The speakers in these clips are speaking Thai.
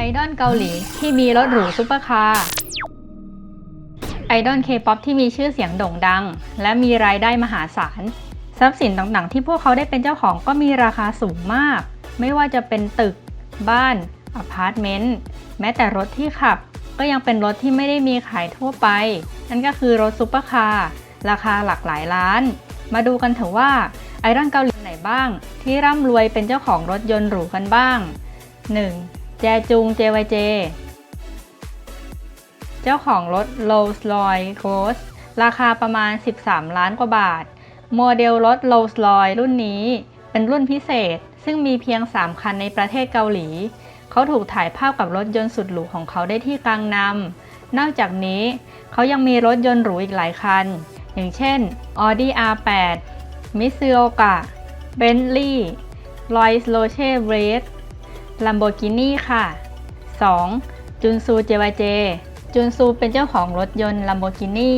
ไอดอลเกาหลีที่มีรถหรูซุปเปอร์คาร์ไอดอลเคป๊อปที่มีชื่อเสียงโด่งดัง และมีรายได้มหาศาล ทรัพย์สินต่างๆ ที่พวกเขาได้เป็นเจ้าของก็มีราคาสูงมาก ไม่ว่าจะเป็นตึก บ้านอพาร์ตเมนต์แม้แต่รถที่ขับ ก็ยังเป็นรถที่ไม่ได้มีขายทั่วไป นั่นก็คือรถซุปเปอร์คาร์ราคาหลักหลายล้าน มาดูกันเถอะว่าไอดอลเกาหลีไหนบ้าง ที่ร่ำรวยเป็นเจ้าของรถยนต์หรูกันบ้าง 1. แจจุง JYJ เจ้าของรถ Rolls-Royce Ghost ราคาประมาณ 13 ล้านกว่าบาท โมเดลรถ Rolls-Royce รุ่นนี้เป็นรุ่นพิเศษ ซึ่งมีเพียง 3 คันในประเทศเกาหลี เขาถูกถ่ายภาพกับรถยนต์สุดหรูของเขาได้ที่กลางนำนอกจากนี้เขายังมีรถยนต์หรูอีกหลายคัน อย่างเช่น Audi R8 Mitsuoka Bentley Rolls Royce Wraith Lamborghini ค่ะ 2. จุนซู JYJ จุนซูเป็นเจ้าของรถยนต์ Lamborghini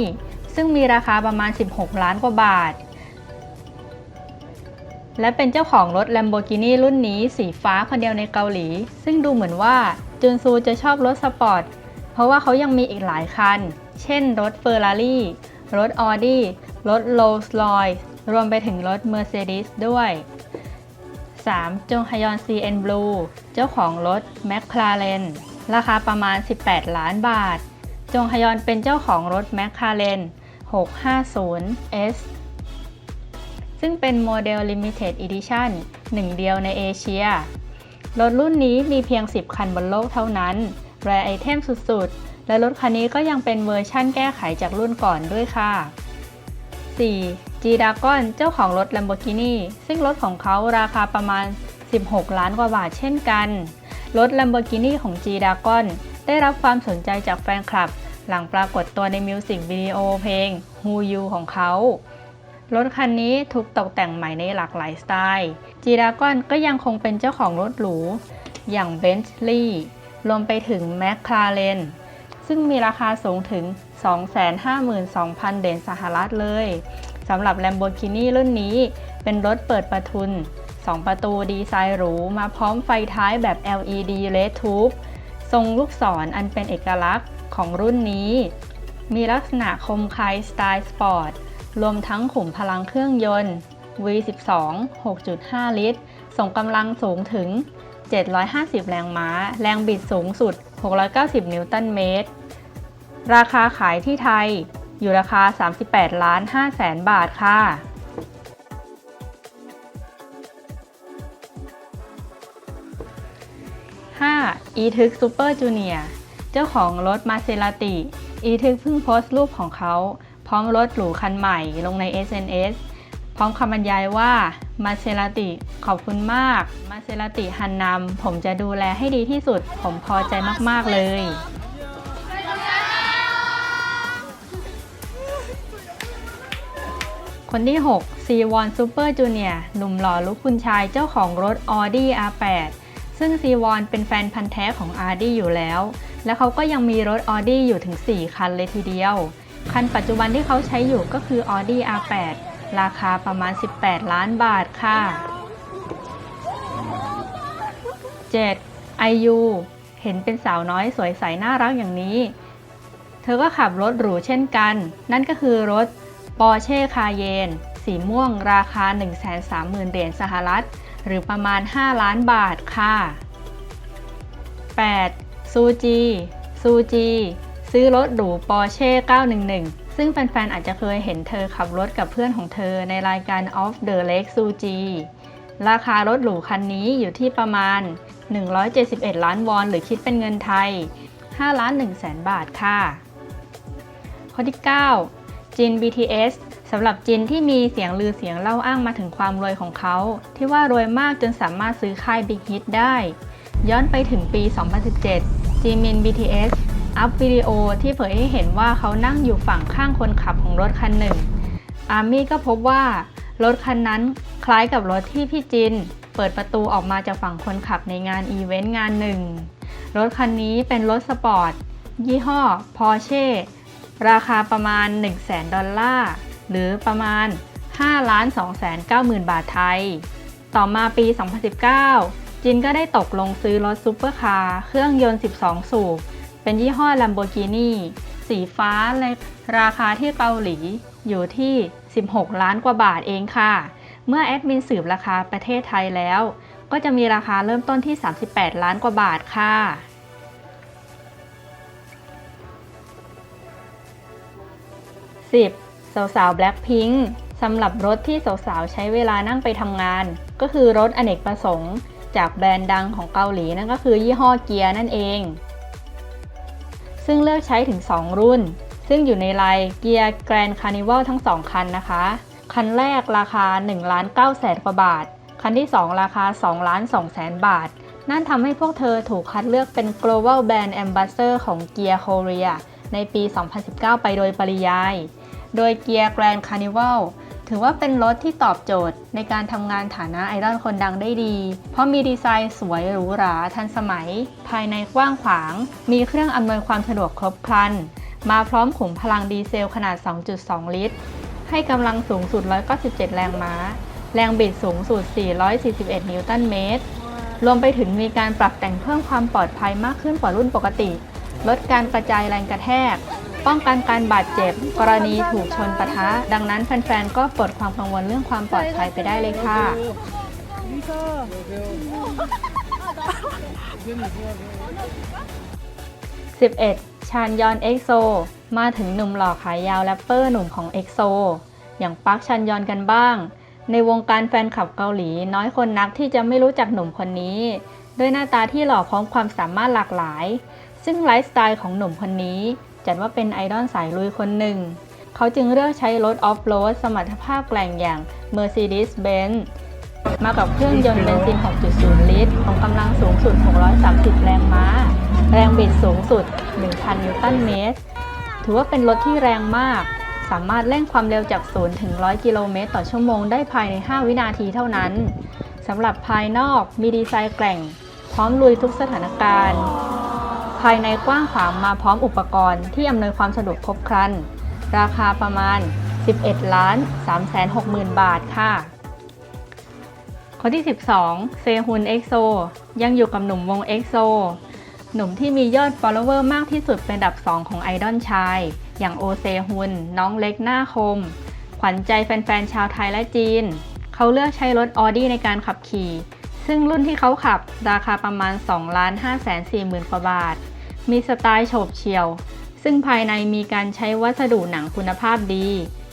ซึ่งมีราคาประมาณ 16 ล้านกว่าบาท และเป็นเจ้าของรถ Lamborghini รุ่นนี้สีฟ้าคนเดียวในเกาหลี ซึ่งดูเหมือนว่าจุนซูจะชอบรถสปอร์ต เพราะว่าเขายังมีอีกหลายคัน เช่นรถ Ferrari รถ Audi รถ Rolls-Royce รวมไปถึงรถ Mercedes ด้วย 3. จงฮยอน CN Blue เจ้าของรถ McLaren ราคาประมาณ 18 ล้านบาท จงฮยอนเป็นเจ้าของรถ McLaren 650S ซึ่งเป็นโมเดล Limited Edition หนึ่งเดียวในเอเชีย รถรุ่นนี้มีเพียง 10 คันบนโลกเท่านั้น แรไอเทมสุดๆ และรถคันนี้ก็ยังเป็นเวอร์ชั่นแก้ไขจากรุ่นก่อนด้วยค่ะ 4. G Dragon เจ้าของรถ Lamborghini ซึ่งรถของเขาราคาประมาณ 16 ล้านกว่าบาทเช่นกัน รถ Lamborghini ของ G Dragon ได้รับความสนใจจากแฟนคลับ หลังปรากฏตัวในมิวสิกวิดีโอเพลง Who You ของเขา รถคันนี้ถูกตกแต่งใหม่ในหลากหลายสไตล์ G Dragon ก็ยังคงเป็นเจ้าของรถหรู อย่าง Bentley รวมไปถึง McLaren ซึ่งมีราคาสูงถึง 252,000 เหรียญสหรัฐเลย สำหรับ Lamborghini รุ่นนี้ เป็นรถเปิดประทุน 2 ประตูดีไซน์หรู มาพร้อมไฟท้ายแบบ LED Red Tube ทรงลูกศรออันเป็นเอกลักษณ์ของรุ่นนี้ มีลักษณะคมคายสไตล์สปอร์ต รวมทั้งขุมพลังเครื่องยนต์ V12 6.5 ลิตร ส่งกำลังสูงถึง 750 แรงม้า แรงบิดสูงสุด 690 นิวตันเมตร ราคาขายที่ไทย อยู่ราคา 38 ล้าน5แสนบาทค่ะ 5. อีทึกซูเปอร์จูเนียเจ้าของรถมาเซราติ อีทึกเพิ่งโพสต์รูปของเขา พร้อมรถหรูคันใหม่ลงใน SNS พร้อมคำบรรยายว่ามาเซราติขอบคุณมาก มาเซราติฮันนำผมจะดูแลให้ดีที่สุด ผมพอใจมาก ๆ เลย คนที่6 C1 Super Junior หนุ่มหล่อลุกคุณชายเจ้าของรถ Audi R8 ซึ่ง C1 เป็นแฟนพันธ์แท้ของ Audi อยู่แล้ว และเขาก็ยังมีรถ Audi อยู่ถึง 4 คันเลยทีเดียว คันปัจจุบันที่เขาใช้อยู่ก็คือ Audi R8 ราคาประมาณ 18 ล้านบาทค่ะ 7. IU เห็นเป็นสาวน้อยสวยใสน่ารักอย่างนี้ เธอก็ขับรถหรูเช่นกัน นั่นก็คือรถ ปอร์เช่คาเยนสีม่วงราคา 130,000 เหรียญสหรัฐ หรือประมาณ 5 ล้านบาทค่ะ 8. ซูจี ซูจี ซื้อรถหรูปอร์เช่ 911 ซึ่งแฟนๆ อาจจะเคยเห็นเธอขับรถกับเพื่อนของเธอในรายการ Off the Lake ซูจี ราคารถหรูคันนี้อยู่ที่ประมาณ 171 ล้านวอน หรือคิดเป็นเงินไทย 5 ล้าน1แสนบาทค่ะ ข้อที่ 9 จิน BTS สำหรับจินที่มีเสียงลือเสียงเล่าอ้างมาถึงความรวยของเขา ที่ว่ารวยมากจนสามารถซื้อค่าย Big Hit ได้ ย้อนไปถึงปี 2017จิมิน BTS อัพวิดีโอที่เผยให้เห็นว่าเขานั่งอยู่ฝั่งข้างคนขับของรถคันหนึ่ง อาร์มี่ก็พบว่ารถคันนั้นคล้ายกับรถที่พี่จิน เปิดประตูออกมาจากฝั่งคนขับในงานอีเวนต์งานหนึ่ง รถคันนี้เป็นรถสปอร์ต ยี่ห้อ Porsche ราคาประมาณ 1 0 0 0 0แดอลลาร์ หรือประมาณ 5 2 9 0 0 0 0 บาทไทย ต่อมาปี 2019 จินก็ได้ตกลงซื้อรถซูเปอร์คาร์เครื่องยนต์ 12 สูบ เป็นยี่ห้อ Lamborghini สีฟ้าในราคาที่เกาหลีอยู่ที่ 16 ล้านกว่าบาทเองค่ะ เมื่อแอดมินสืบราคาประเทศไทยแล้ว ก็จะมีราคาเริ่มต้นที่ 38 ล้านกว่าบาทค่ะ 10. สาวๆ Blackpink สำหรับรถที่สาวๆใช้เวลานั่งไปทำงาน ก็คือรถอเนกประสงค์ จากแบรนด์ดังของเกาหลีนั่นก็คือยี่ห้อเกียร์นั่นเอง ซึ่งเลือกใช้ถึง 2 รุ่น ซึ่งอยู่ในไลน์เกียร์แกรนด์คาร์นิวัลทั้ง 2 คันนะคะ คันแรกราคา1ล้าน9แสนกว่าบาท คันที่ 2 ราคา2ล้าน2แสนบาท นั่นทำให้พวกเธอถูกคัดเลือกเป็น global brand ambassador ของเกียร์โคเรียในปี 2019 ไปโดยปริยาย โดยเกียร์แกรนด์คาร์นิวัลถือว่าเป็นรถที่ตอบโจทย์ในการทำงานฐานะไอดอลคนดังได้ดี เพราะมีดีไซน์สวยหรูหราทันสมัย ภายในกว้างขวาง มีเครื่องอำนวยความสะดวกครบครัน มาพร้อมขุมพลังดีเซลขนาด 2.2 ลิตร ให้กำลังสูงสุด 197 แรงม้า แรงบิดสูงสุด 441 นิวตันเมตร รวมไปถึงมีการปรับแต่งเพิ่มความปลอดภัยมากขึ้นกว่ารุ่นปกติ ลดการกระจายแรงกระแทก ป้องกันการบาดเจ็บ กรณีถูกชนปะทะ ดังนั้นแฟนๆ ก็ปลดความกังวลเรื่องความปลอดภัยไปได้เลยค่ะ 11. ชานยอนเอ็กโซ มาถึงหนุ่มหล่อขายยาวแรปเปอร์หนุ่มของเอ็กโซ อย่างปักชันยอนกันบ้าง ในวงการแฟนคลับเกาหลี น้อยคนนักที่จะไม่รู้จักหนุ่มคนนี้ ด้วยหน้าตาที่หล่อพร้อมความสามารถหลากหลาย ซึ่งไลฟ์สไตล์ของหนุ่มคนนี้ จัดว่าเป็นไอดอลสายลุยคนหนึ่ง เขาจึงเลือกใช้รถออฟโรดสมรรถภาพแกร่งอย่าง Mercedes-Benz มากับเครื่องยนต์เบนซิน 6.0 ลิตร ของกำลังสูงสุด 630 แรงม้า แรงบิดสูงสุด 1,000 นิวตันเมตร ถือว่าเป็นรถที่แรงมาก สามารถเร่งความเร็วจาก 0 ถึง 100 กิโลเมตร ต่อชั่วโมงได้ภายใน 5 วินาทีเท่านั้น สำหรับภายนอกมีดีไซน์แกร่ง พร้อมลุยทุกสถานการณ์ ภายในกว้างขวางมาพร้อมอุปกรณ์ที่อำนวยความสะดวกครบครัน ราคาประมาณ 11 ล้าน 3 6 0 0 0 0 บาทค่ะ ข้อที่ 12 เซฮุนเอ็กโซยังอยู่กับหนุ่มวงเอ็กโซหนุ่มที่มียอด follower มากที่สุดเป็นอันดับ 2 ของไอดอลชาย อย่างโอเซฮุน น้องเล็กหน้าคม ขวัญใจแฟนๆ ชาวไทยและจีน เขาเลือกใช้รถออดี้ในการขับขี่ ซึ่งรุ่นที่เขาขับราคาประมาณ2ล้าน5แสน4หมื่นกว่าบาท มีสไตล์โฉบเฉี่ยว ซึ่งภายในมีการใช้วัสดุหนังคุณภาพดี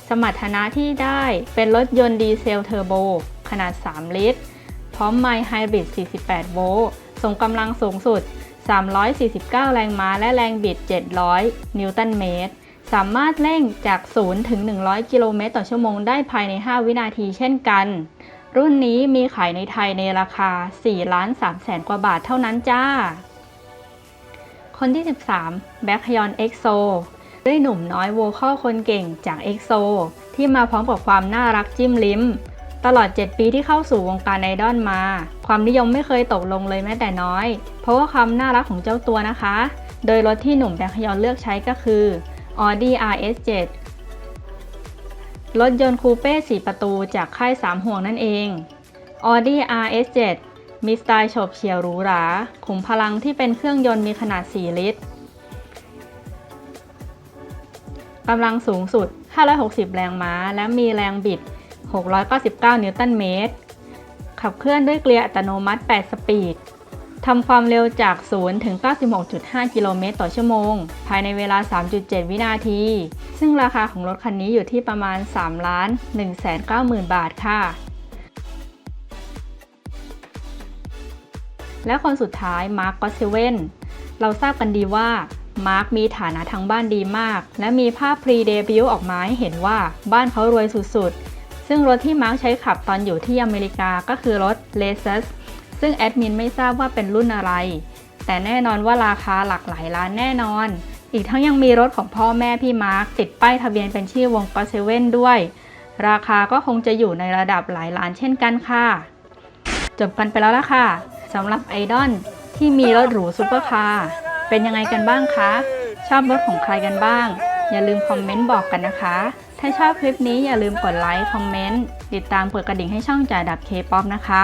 สมรรถนะที่ได้เป็นรถยนต์ดีเซลเทอร์โบ ขนาด 3 ลิตร พร้อมไมล์ไฮบริด 48 โวลต์ส่งกำลังสูงสุด 349 แรงม้าและแรงบิด 700 นิวตันเมตร สามารถเร่งจาก 0 ถึง 100 กิโลเมตรต่อชั่วโมงได้ภายใน 5 วินาทีเช่นกัน รุ่นนี้มีขายในไทยในราคา 4 ล้าน3แสนกว่าบาทเท่านั้นจ้า คนที่ 13แบ็คฮยอนเอ็กโซด้วยหนุ่มน้อยโวคอลคนเก่งจากเอ็กโซที่มาพร้อมกับความน่ารักจิ้มลิ้ม ตลอด 7 ปีที่เข้าสู่วงการไอดอลมา ความนิยมไม่เคยตกลงเลยแม้แต่น้อย เพราะว่าความน่ารักของเจ้าตัวนะคะ โดยรถที่หนุ่มแบ็คฮยอนเลือกใช้ก็คือ Audi RS7 รถยนต์คูเป้ 4 ประตูจากค่าย3ห่วงนั่นเอง Audi RS7 มีสไตล์โฉบเฉี่ยวหรูหรา ขุมพลังที่เป็นเครื่องยนต์มีขนาด 4 ลิตร กำลังสูงสุด 560 แรงม้า และมีแรงบิด 699 นิวตันเมตร ขับเคลื่อนด้วยเกียร์อัตโนมัติ 8 สปีด ทำความเร็วจาก 0 ถึง 96.5 กิโลเมตรต่อชั่วโมง ภายในเวลา 3.7 วินาที ซึ่งราคาของรถคันนี้อยู่ที่ประมาณ 3 ล้าน 190,000 บาทค่ะ และคนสุดท้ายมาร์คก็เซเว่นเราทราบกันดีว่ามาร์คมีฐานะทางบ้านดีมาก และมีภาพพรีเดบิวต์ออกมาให้เห็นว่าบ้านเขารวยสุดๆ ซึ่งรถที่มาร์คใช้ขับตอนอยู่ที่อเมริกาก็คือรถ Lexus ซึ่งแอดมินไม่ทราบว่าเป็นรุ่นอะไร แต่แน่นอนว่าราคาหลักหลายล้านแน่นอน อีกทั้งยังมีรถของพ่อแม่พี่มาร์คติดป้ายทะเบียนเป็นชื่อวงก็เซเว่นด้วย ราคาก็คงจะอยู่ในระดับหลายล้านเช่นกันค่ะ จบกันไปแล้วละค่ะ สำหรับไอดอลที่มีรถหรูซุปเปอร์คาร์เป็นยังไงกันบ้างคะ ชอบรถของใครกันบ้าง อย่าลืมคอมเมนต์บอกกันนะคะ ถ้าชอบคลิปนี้อย่าลืมกดไลค์คอมเมนต์ติดตามกดกระดิ่งให้ช่องจ่าดับเคป๊อปนะคะ